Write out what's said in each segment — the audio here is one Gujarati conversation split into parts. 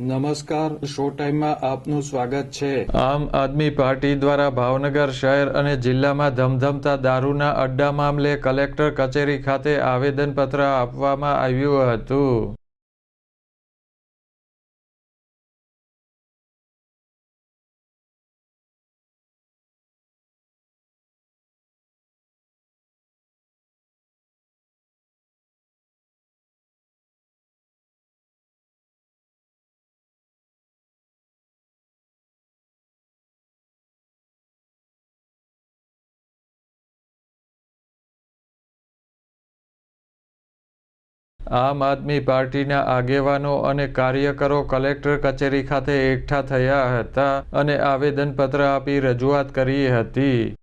નમસ્કાર, શો ટાઈમમાં આપનું સ્વાગત છે. આમ આદમી પાર્ટી દ્વારા ભાવનગર શહેર અને જિલ્લામાં ધમધમતા દારૂના અડ્ડા મામલે કલેક્ટર કચેરી ખાતે આવેદનપત્ર આપવામાં આવ્યું હતું. આમ આદમી પાર્ટીના આગેવાનો અને કાર્યકરો કલેક્ટર કચેરી ખાતે એકઠા થયા હતા અને આવેદનપત્ર આપી રજૂઆત કરી હતી.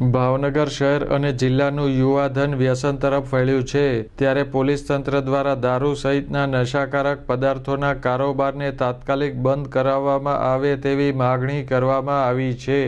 ભાવનગર શહેર અને જિલ્લાનું યુવાધન વ્યસન તરફ વળ્યું છે, ત્યારે પોલીસ તંત્ર દ્વારા દારૂ સહિતના નશાકારક પદાર્થોના કારોબારને તાત્કાલિક બંધ કરાવવામાં આવે તેવી માગણી કરવામાં આવી છે.